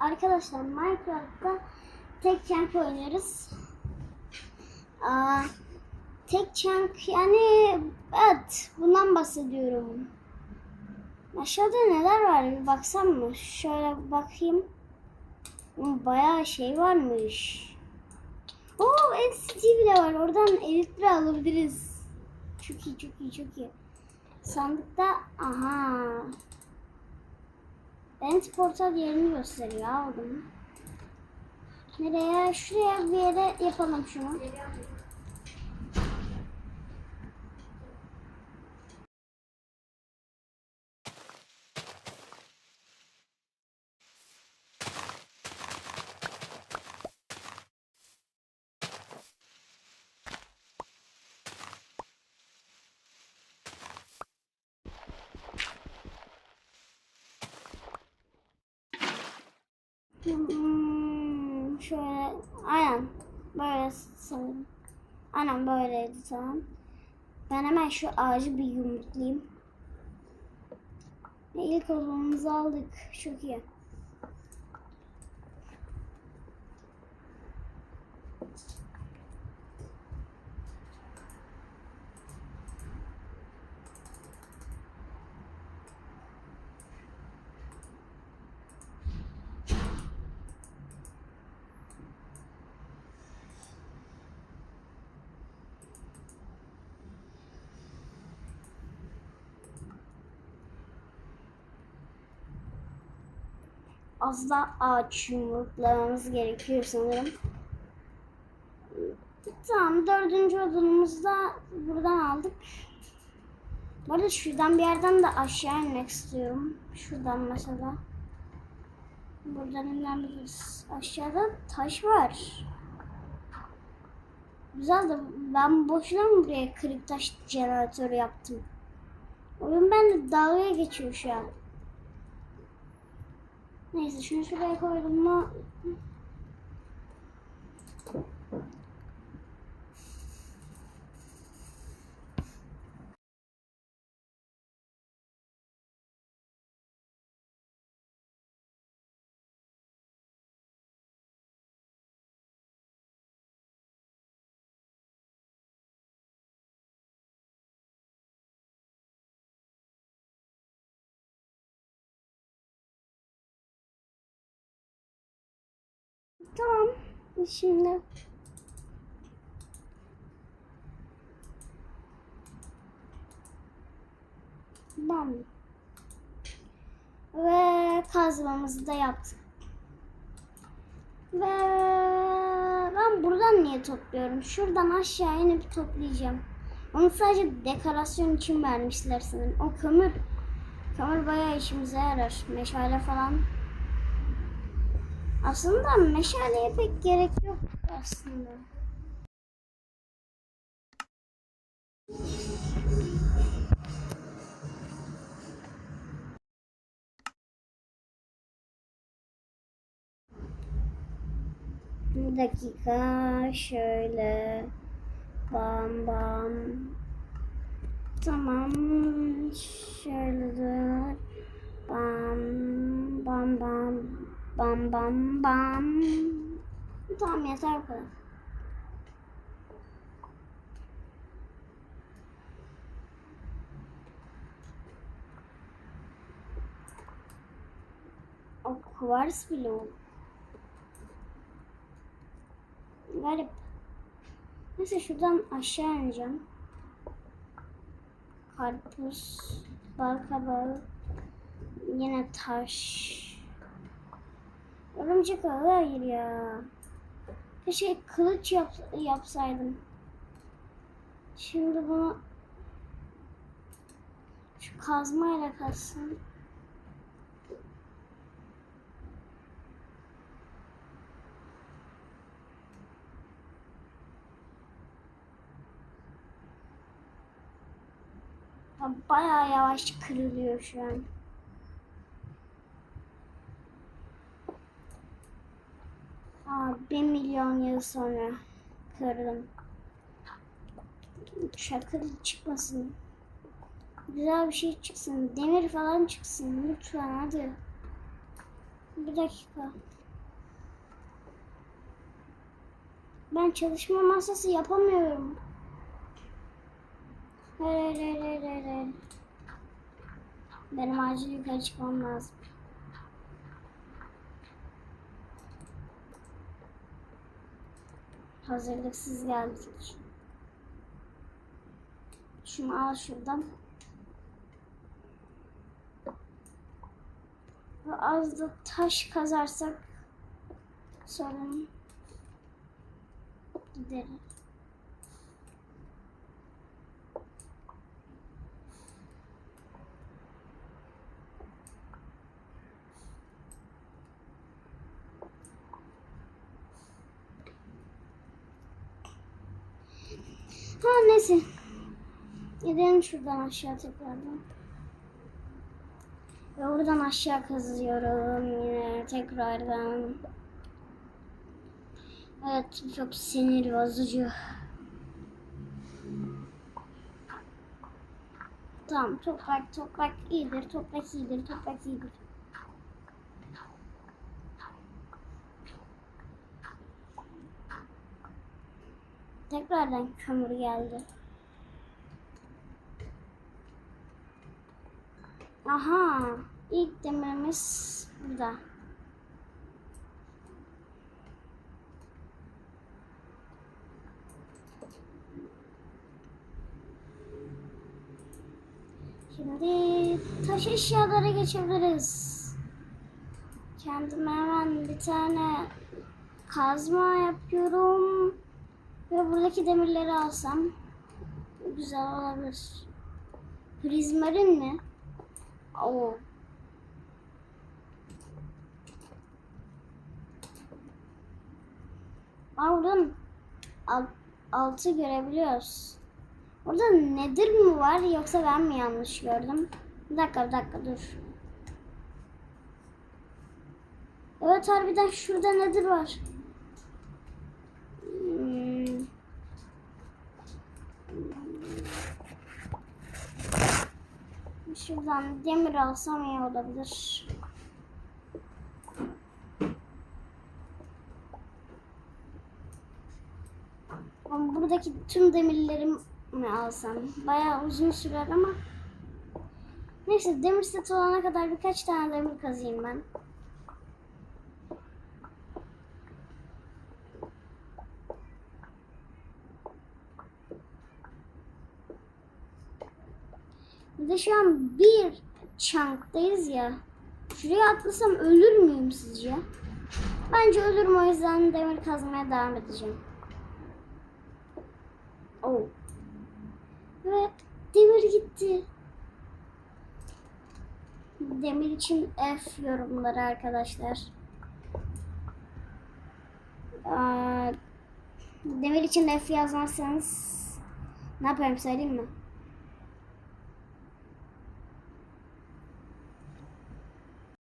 Arkadaşlar Minecraft'ta tek chunk oynuyoruz. Aa, tek chunk yani evet bundan bahsediyorum. Aşağıda neler var bir baksam mı? Şöyle bakayım. Bayağı şey varmış. Oo NCT bile var. Oradan elitre alabiliriz. Çok iyi çok iyi çok iyi. Sandıkta aha. End portal yerini gösteriyor aldım. Nereye? Şuraya bir yere yapalım şunu. Hmm, şöyle aynen böyle sanırım. Aynen böyleydi tamam. Ben hemen şu ağacı bir yumruklayayım. Ve ilk odamızı aldık. Çok iyi. Az da yumruklamamız gerekiyor sanırım. Tamam dördüncü odamızı da buradan aldık. Bu arada şuradan bir yerden de aşağı inmek istiyorum. Şuradan mesela. Buradan inebiliriz. Aşağıda taş var. Güzel de ben boşuna mı buraya kırık taş jeneratörü yaptım? Oyun bende dalga geçiyor şu an. Neyse şunu şuraya koydum mu? Tamam. Şimdi Bam. Ve kazmamızı da yaptık. Ve ben buradan niye topluyorum? Şuradan aşağı inip toplayacağım. Onu sadece dekorasyon için vermişler sanırım. O kömür, kömür bayağı işimize yarar. Meşale falan aslında meşaleye pek gerek yok aslında. Bir dakika şöyle. Bam bam. Tamam şöyle dur bam bam bam Bam bam bam. Tamam yeter bu. O kuvars bloğu. Garip. Neyse şuradan aşağı ineceğim. Karpuz, bal kabağı, yine taş. Örümcek ağı hayır ya. Keşke kılıç yap, yapsaydım. Şimdi bunu şu kazmayla kazsam. Ya Bayağı yavaş kırılıyor şu an. Aa, bir milyon yıl sonra kırdım. Çakıl çıkmasın. Güzel bir şey çıksın. Demir falan çıksın. Lütfen hadi. Bir dakika. Ben çalışma masası yapamıyorum. Hayır hayır hayır hayır hayır. Benim acil yukarı çıkmam lazım. Hazırlıksız geldik. Şunu al şuradan. Ve az da taş kazarsak sorun giderir. Ha neyse. Gidelim şuradan aşağı tekrardan. Ve oradan aşağı kazıyorum yine tekrardan. Evet çok sinir bozucu. Tamam toprak toprak iyidir toprak iyidir toprak iyidir. Tekrardan kömür geldi. Aha, ilk demirimiz burada. Şimdi taş eşyalara geçebiliriz. Kendime hemen bir tane kazma yapıyorum. Ve buradaki demirleri alsam güzel olabilir. Prizmarin mi? Oo. Aa, buradan alt, altı görebiliyoruz. Orada nedir mi var yoksa ben mi yanlış gördüm? Bir dakika bir dakika dur. Evet harbiden şurada nedir var? Hmm. Şuradan demir alsam iyi olabilir. Ama buradaki tüm demirleri mi alsam? Bayağı uzun sürer ama Neyse demir set olana kadar birkaç tane demir kazıyım ben. De şu an bir çanktayız ya. Şuraya atlasam ölür müyüm sizce? Bence ölürüm o yüzden demir kazmaya devam edeceğim. Oh. Ve demir gitti. Demir için F yorumları arkadaşlar. Demir için F yazmazsanız ne yaparım söyleyeyim mi?